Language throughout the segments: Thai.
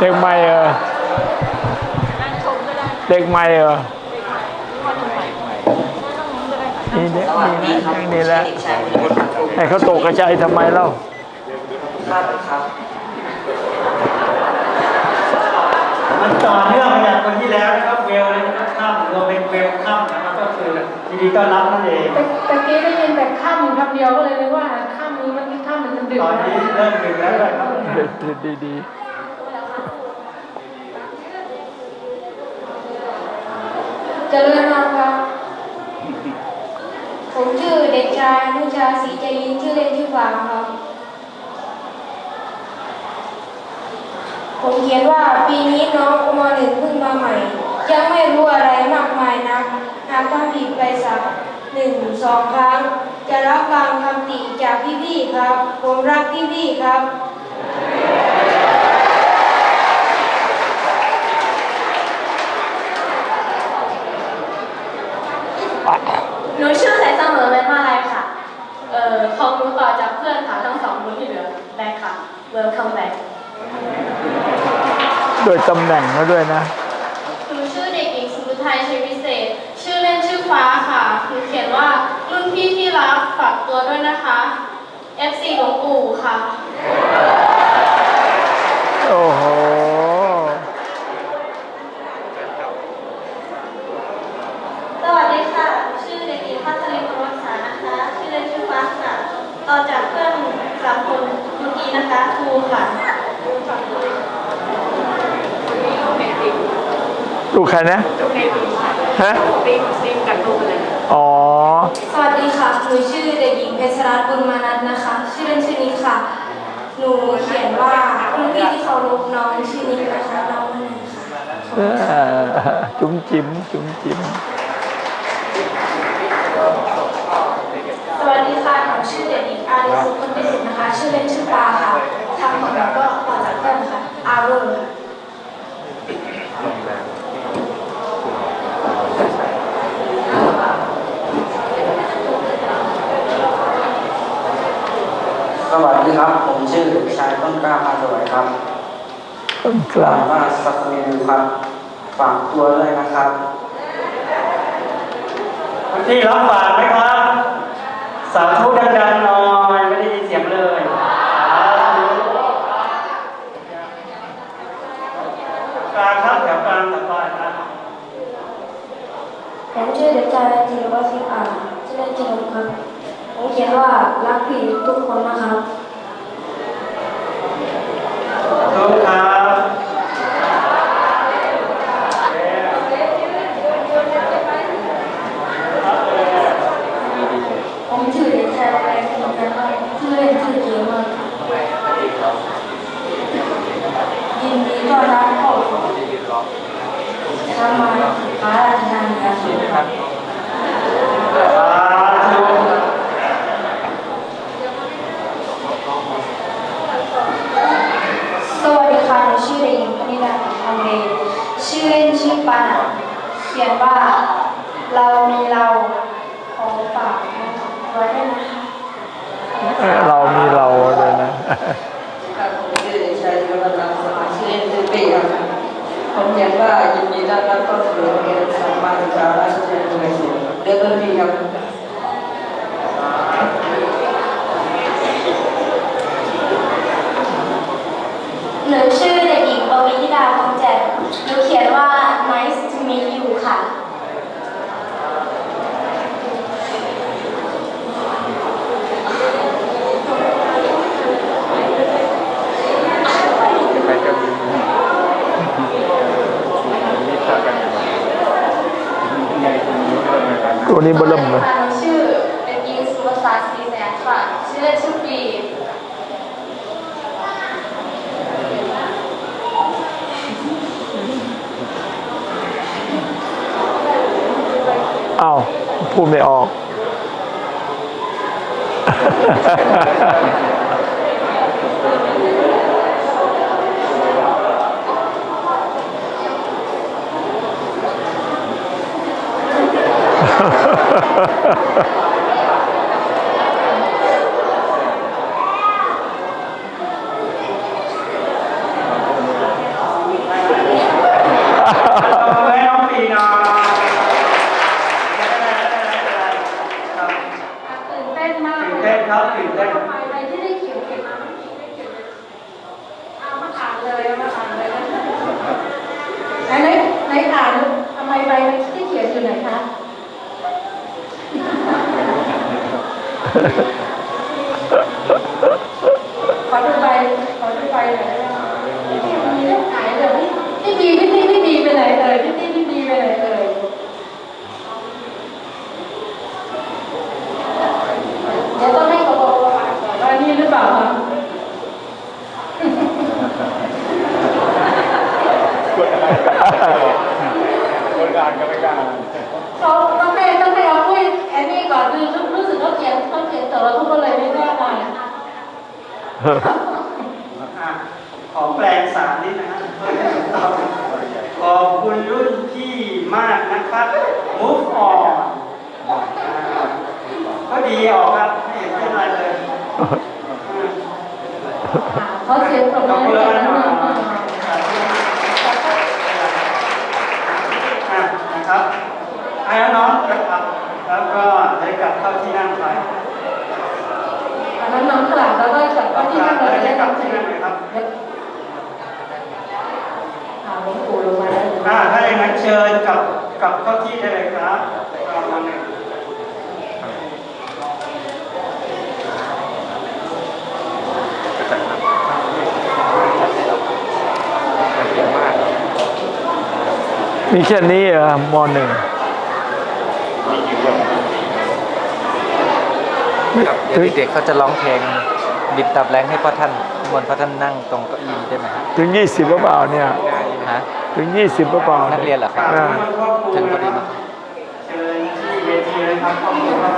เด็กใหม่เออเด็กใหม่เออนี่เด็กนี่นะอย่างนี้แหละให้เขาตกกระจายทำไมเล่าครับครับมันต่อเนื่องมาจากคนที่แล้วนะครับเวลเลยนะครับข้ามรวมเป็นเวลข้ามนะครับก็คือยินดีต้อนรับนั่นเองตะกี้ได้ยินแต่ข้ามคำเดียวก็เลยนึกว่า ตอนๆนี้นะเริ่มดึกแล้วด้วยครับเด็กดีเจริญนามครับ ผมชื่อเด็กชายอนุชาศรีใจยินชื่อเล่นชื่อฟางครับ ผมเขียนว่าปีนี้น้องมหนึ่งเพิ่งมาใหม่ ยังไม่รู้อะไรมากมายนักหากทำผิดไปสัก หนึ่งสองครั้ง จะรับฟังคำติจากพี่ๆครับ ผมรักพี่ๆครับหนูชื่อสายเสมอเลยมาอะไรค่ะ เอ่อของหนูต่อจากเพื่อนค่ะทั้งสองคนที่เหลือได้ค่ะ welcome back ๆโดยตำแหน่งเขาด้วยนะ หนูชื่อเด็กหญิงสุรุไทยชัยวิเศษ ชื่อเล่นชื่อฟ้าค่ะหนูเขียนว่ารุ่นพี่ที่รักฝาก ตัวด้วยนะคะ FC หลวงปู่ค่ะ โอ้โห สวัสดีค่ะ ชื่อเด็กหญิงพัชรินทร์รักษานะคะ ชื่อเล่นชื่อฟ้าค่ะ ต่อจากเพื่อนสามคนเมื่อกี้นะคะครูค่ะลูกใครนะ ฮะ อ๋อ สวัสดีค่ะหนูชื่อเด็ กหญิงเพชรรัตน์บุญมานัทนะคะ ชื่อเล่นชื่อนิกค่ะ หนูเขียนว่ารุ่นพี่ที่เคารพน้องชื่อนิกนะคะน้องคนหนึ่งค่ะเออจุ๋มจิ๋มจุ๋มจิ๋มสวัสดีค่ะหนูชื่อเด็กหญิงอาริสุคนพิสิทธิ์นะคะ ชื่อเล่นชื่อปาค่ะทางของเราก็ต่อจากเพื่อนค่ะอาเวอร์ สวัสดีครับ ผมชื่อเด็กชาย ต้นกล้าพาสวยครับต้นกหล้าวังว่าสักเมนูครับฝากตัวด้วยนะครับที่รับฝากไหมครับ สาธุดังๆหน่อยไม่ได้ยินเสียงเลยกลางครับแถวกลางแถวกลางครับผมชื่อเด็กชายจิรวัฒน์ศิลป์อ่านชื่อเล่นชื่อนุครับผมเขียนว่ารักพี่ทุกคนนะครับ ทุกครับผมชื่อเด็กชายแปลงพิมพ์นะครับชื่อเล่นชื่อเกียากยินดีต้อนรับเข้าสู่สมาชิกพระราชทานยาสูบครับสาธุ ชื่อเด็กหญิงพนิดาทองเดชชื่อเล่นชื่อปานเขียนว่าเรามีเราของฝากไว้ด้นะคะเออเรามีเราเลยนะผมชื่อเด็กชายยุวรัตน์สมาชื่อเล่นชื่อปีครับผมเขียนว่ายินดีต้อนรับเข้าสู่โรงเรียนสามมาศึกษาราชวิทยาลัยสุรเด็กรุ่นพี่ครับ หนูชื่อเด็กหญิงปวิธิดาทองแจ่มหนูเขียนว่า nice to meet you ค่ะตัวนี้เบลมเลย พูดไม่ออก Ha ha ha ha. ขาเขียนปรบขมือบอคุณให้แล้วกันะนคนะอะนะครับให้น้องนะครับ แล้วก็ได้กลับเข้าที่นั่งไปอันนั้นน้องกลับแล้วก็กลับก็ที่นั่งเราจะได้กลับทำที่นั่งเลยครับอ่าหลวงปู่ลงมาแล้วอ่าถ้าอย่างนั้นเชิญกลับกลับเข้าที่ได้เลยครับประมาณหนึ่ มีแค่นี้เหรอมหนึ่งครับเดี๋ยวเด็กๆเขาจะร้องเพลงดิบตับแรงให้พ่อท่านมนต์พ่อท่านนั่งตรงเก้าอี้ได้ไหมครับถึงยี่สิบหรือเปล่าเนี่ย ฮะถึงยี่สิบหรือเปล่านักเรียนเหรอครับอ่าถึงพอดีไหมเชิญที่เวทีเลยครับขอบคุณครับ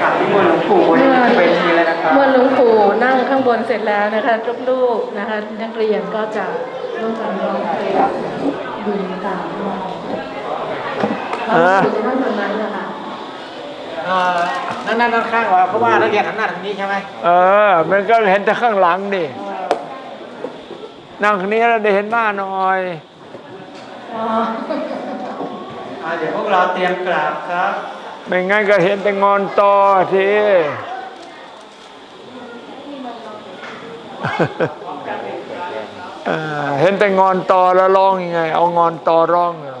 กราบนิ มนต์หลวงปู่บนเวทีเลยนะครับเมื่อหลวงปู่นั่งข้างบนเสร็จแล้วนะคะลูกๆนะคะ นักเรียนก็จะร่วมกันร้องเพลงดูตามเราอยู่ในนั่งตรงนั้นนะคะนั่นนั่นข้างว่าเพราะว่านักเรียนหันหน้าทางนี้ใช่ไหมเออ มันก็เห็นแต่ข้างหลังดินั่งคนนี้เราได้เห็นหน้าหน่อยอ๋ออ่าเดี๋ยวพวกเราเตรียมกราบครับ ไม่งั้นก็เห็นแต่งอนตอทีเออเห็นแต่งอนตอแล้วร้องยังไง เอางอนตอร้องเหรอ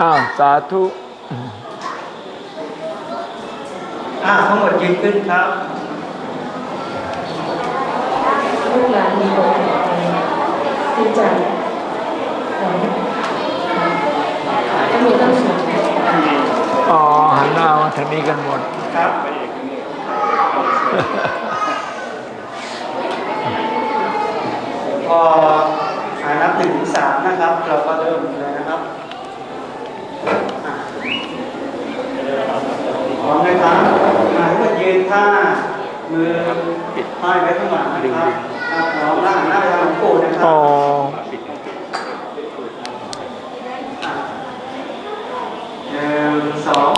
อ้าวสาธุ อ่าทั้งหมดยืนขึ้นครับลูกหลานมีบทที่จะก็มีตั้งสองอ๋อหันหน้ามาทางนี้กันหมดครับพออ่านับหนึ่งถึงสามนะครับ เราก็เริ่มเลยนะครับอะพ ร้อมเลยครับมาทั้งหมดยืนท่ามือห้อยไว้ข้างหลังนะครับอะพร้อมแล้วหันหน้าไปทางหลวงปู่นะครัอ๋อหนึ่งสอง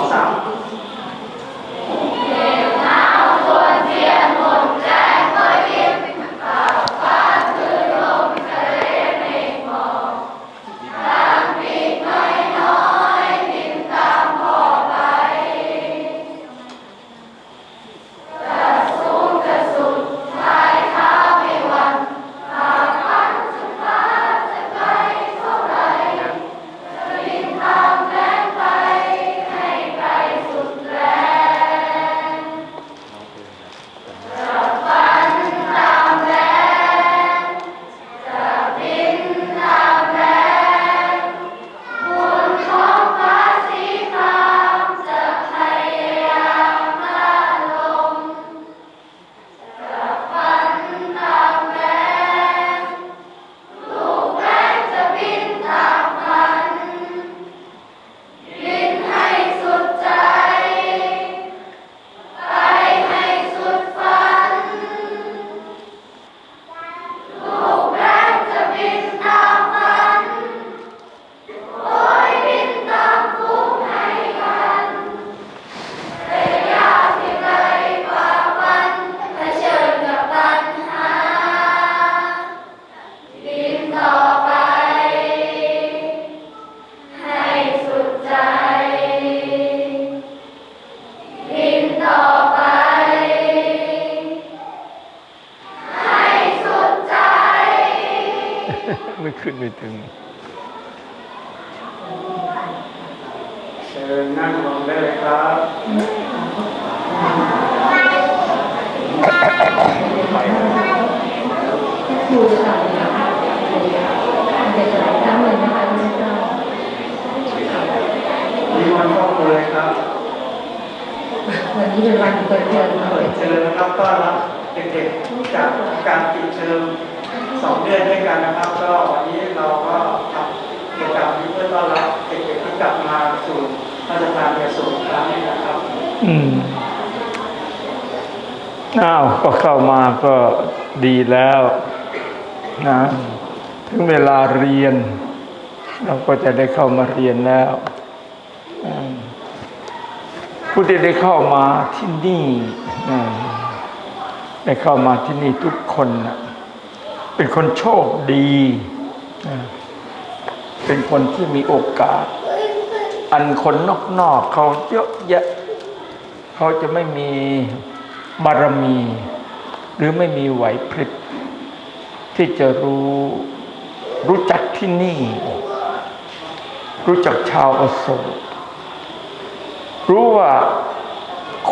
เป็นวันเปิดเทอมค่ะเปิดเทอมนะครับต้อนรับเด็กๆจากการปิดเทอมสองเดือนด้วยกันนะครับ ก็วันนี้เราก็ทำกิจกรรมนี้เพื่อต้อนรับเด็กๆที่กลับมาสู่ราชการเรียนสูงครั้งนี้นะครับ อืมอ้าวก็เข้ามาก็ดีแล้วนะถึงเวลาเรียน เราก็จะได้เข้ามาเรียนแล้วอืม ผู้ที่ได้เข้ามาที่นี่ได้เข้ามาที่นี่ทุกคนเป็นคนโชคดี เป็นคนที่มีโอกาส อันคนนอกๆเขาเยอะแยะเขาจะไม่มีบารมี หรือไม่มีไหวพริบที่จะรู้รู้จักที่นี่ รู้จักชาวอโศก รู้ว่า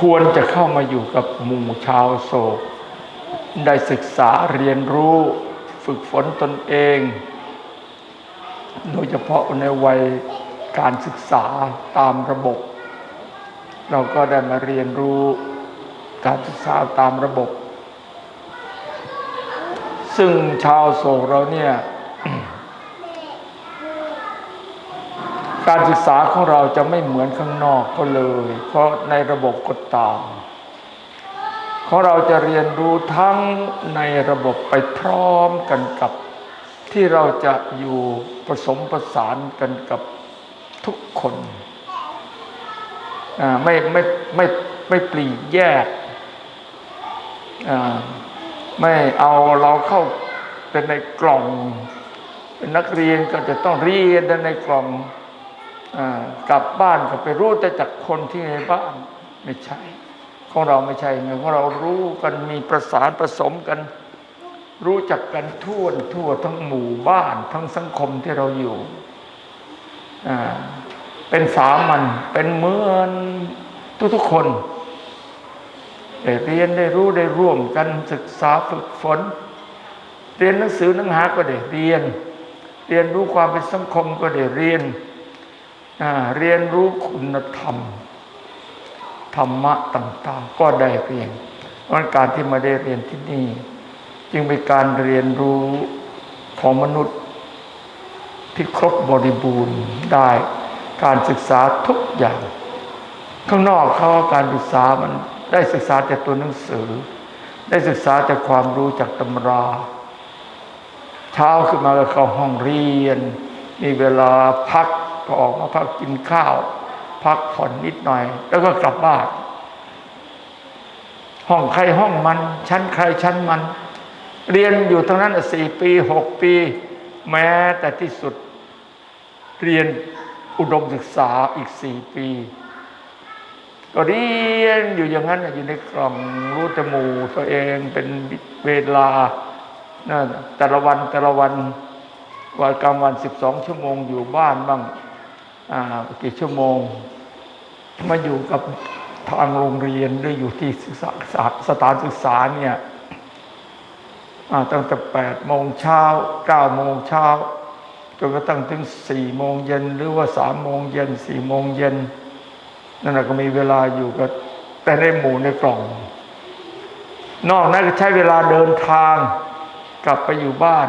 ควรจะเข้ามาอยู่กับหมู่ชาวโศก ได้ศึกษาเรียนรู้ฝึกฝนตนเอง โดยเฉพาะในวัยการศึกษาตามระบบ เราก็ได้มาเรียนรู้การศึกษาตามระบบ ซึ่งชาวโศกเราเนี่ย การศึกษาของเราจะไม่เหมือนข้างนอกก็เลย เพราะในระบบก็ตามของเราจะเรียนรู้ทั้งในระบบไปพร้อมกันกับ ที่เราจะอยู่ผสมประสานกันกับทุกคนอ่ไม่ไม่ไม่ไม่ปลีกแยกไม่เอาเราเข้าเป็นในกล่องเป็นนักเรียนก็จะต้องเรียนในกล่อง กลับบ้านก็ไปรู้แต่จากคนที่ในบ้านไม่ใช่ ของเราไม่ใช่ไงของเรารู้กันมีประสานผสมกัน รู้จักกันทั่วทั่วทั้งหมู่บ้าน ทั้งสังคมที่เราอยู่เป็นสามัญเป็นเหมือนทุกๆคนได้เรียนได้รู้ได้ร่วมกันศึกษาฝึกฝน เรียนหนังสือหนังหาก็ได้เรียน เรียนรู้ความเป็นสังคมก็ได้เรียน เรียนรู้คุณธรรม ธรรมะต่างๆ ก็ได้เรียนเพราะการที่มาได้เรียนที่นี่ จึงเป็นการเรียนรู้ของมนุษย์ที่ครบบริบูรณ์ได้การศึกษาทุกอย่าง ข้างนอกเขาการศึกษามันได้ศึกษาแต่ตัวหนังสือ ได้ศึกษาแต่ความรู้จากตำรา เช้าขึ้นมาก็เข้าห้องเรียน มีเวลาพัก ก็ออกมาพักกินข้าว พักผ่อนนิดหน่อย แล้วก็กลับบ้านห้องใครห้องมันชั้นใครชั้นมัน เรียนอยู่ทั้งนั้นสี่ปีหกปี แม้แต่ที่สุด เรียนอุดมศึกษาอีกสี่ปี ก็เรียนอยู่อย่างนั้นอยู่ในกล่องรู้แต่หมู่ตัวเองเป็นเวลานั่นแต่ละวันแต่ละวันวันกลางวันสิบสองชั่วโมงอยู่บ้านบ้าง กี่ชั่วโมง มาอยู่กับทางโรงเรียนหรืออยู่ที่ศึกษาสถานศึกษาเนี่ยตั้งแต่แปดโมงเช้าเก้าโมงเช้าจนกระทั่งถึงสี่โมงเย็นหรือว่าสามโมงเย็นสี่โมงเย็นนั่นนะก็มีเวลาอยู่กับแต่ในหมู่ในกล่อง นอกนั้นก็ใช้เวลาเดินทางกลับไปอยู่บ้าน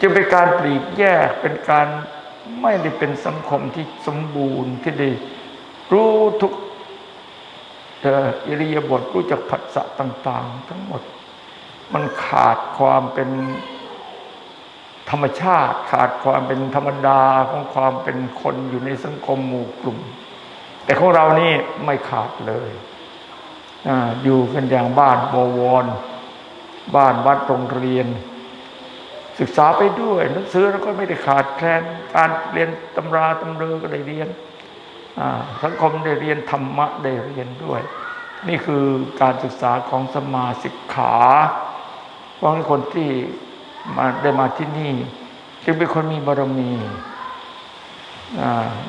จึงเป็นการปลีกแยกเป็นการไม่ได้เป็นสังคมที่สมบูรณ์ที่ได้รู้ทุกเอออิริยาบถรู้จักผัสสะต่าง ๆ ทั้งหมด มันขาดความเป็นธรรมชาติ ขาดความเป็นธรรมดาของความเป็นคนอยู่ในสังคมหมู่กลุ่ม แต่ของเรานี่ไม่ขาดเลยออยู่กันอย่างบ้านบวร บ้านวัดโรงเรียน ศึกษาไปด้วยหนังสือเราก็ไม่ได้ขาดแคลนการเรียนตำราตำเรือก็ได้เรียนสังคมได้เรียนธรรมะได้เรียนด้วย นี่คือการศึกษาของสมาสิกขาเพราะคนที่มาได้มาที่นี่ จึงเป็นคนมีบารมี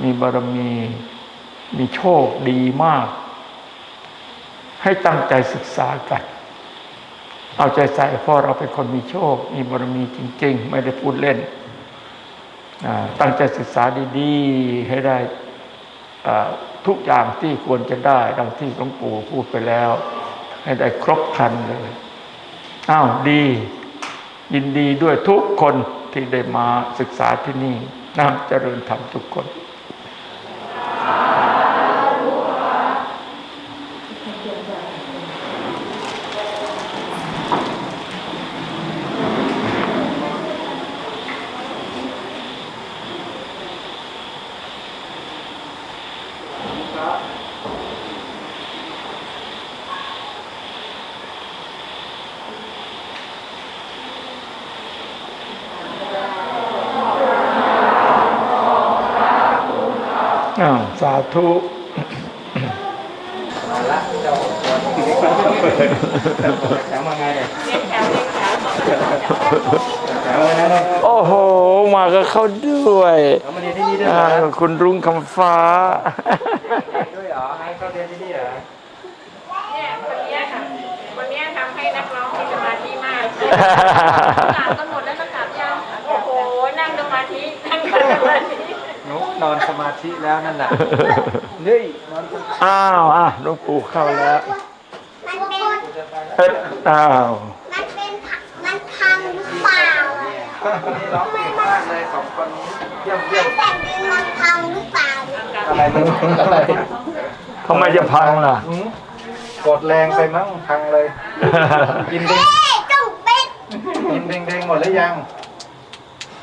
มีบารมี มีโชคดีมาก ให้ตั้งใจศึกษากัน เอาใจใส่เพราะเราเป็นคนมีโชค มีบารมีจริง ๆ ไม่ได้พูดเล่น ตั้งใจศึกษาดีๆ ให้ได้ทุกอย่างที่ควรจะได้ดังที่หลวงปู่พูดไปแล้ว ให้ได้ครบครันเลยอ้าวดี ยินดีด้วยทุกคนที่ได้มาศึกษาที่นี่นะเจริญธรรมทุกคน สาธุมาละเจ้าแถวมาไงเนี่ยแถวนะเนาะโอ้โห มากับเขาด้วยเอามาเรียนที่นี่ด้วยเหรอ่าอคุณรุ่งคำฟ้าด้วยเหรอให้เขาเรียนที่นี่เหรอเนี่ยคนเนี้ยค่ะคนเนี้ยทำให้นักร้องมีสมาธิมากถามกันหมดแล้วต้องถามยังโอ้โห นั่งสมาธิ นั่งสมาธิ นุกนอนสมาธิแล้วนั่นน่ะเฮ้ยนอนสมาธิอ้าวอะหลวงปู่เข้าแล้วมันเป็นเอ็ดอ้าวมันเป็นผักมันพังหรือเปล่าอะนี่ร้องเก่งมากเลยสองคนนี้เยี่ยมมัเยี่ยนมแต่งดินมันพังหรือเปล่าอะไรมันอะไรทำไมจะพังล่ะหืมกดแรงไปมั้งพังเลยกินเด้งเอ๊ะจุกเบ็ดกินเด้งเด้งหมดหรือยัง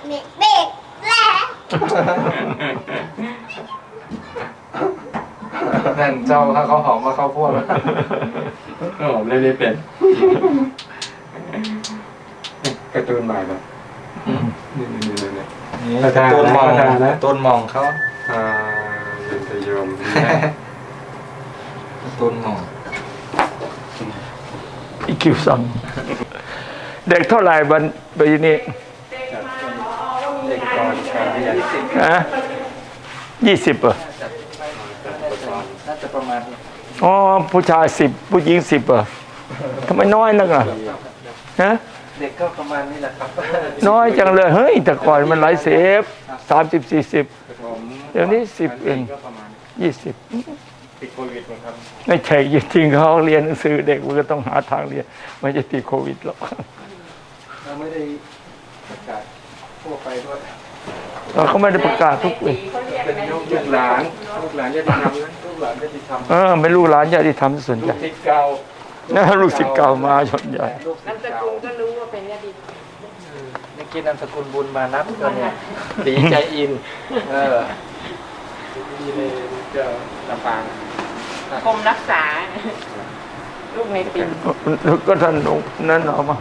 เบ็ดเบ็ดแล้ว นั่นเจ้าถ้าเขาหอมมาเข้าพวกหอมเลยไม่เป็นการ์ตูนใหม่ป่ะนี่นี่นี่นี่ต้นมองประธานนะต้นมองเขาอ่ายินทยมต้นมองอีคิวซังเด็กเท่าไหร่วันปีนี้เด็กก่อ นการเรียนฮะยี่สิบเหรอน่าจะประมาณนี้อ๋อผู้ชายสิบผู้หญิงสิบเหรอทำไมน้อยนักอะฮะเด็กก็ประมาณนี้แหละครับน้อยจังเลย เฮ้ย แต่ก่อนมันหลายเสพสามสิบสี่สิบผมเดี๋ยวนี้สิบเองก็ประมาณยี่สิบติดโควิดนะครับไม่ใช่จริงๆเขาเรียนหนังสือเด็กมันก็ต้องหาทางเรียนไม่จะติดโควิดหรอกเราไม่ได้ประกาศทั่วไปด้วย เราก็ไม่ได้ประกาศทุกปีเป็นลูกหลานลูกหลานญาติธรรมนะลูกหลานญาติธรรมเออเป็นลูกหลานญาติธรรมส่วนใหลูญ่กศิษย์เก่านะลูกศิษย์เก่ามาส่วนใหญ่ลูกศิษนามย์สเก่ากุลก็รู้ว่าเป็นญาตินี่กินนามสกุลบุญมานับก็เนี่ยตีใจอิน เออที่ในเจ้าลำปางกรมรักษา ลูกในปิ่นก็ท่านหลวงนั่นเอามา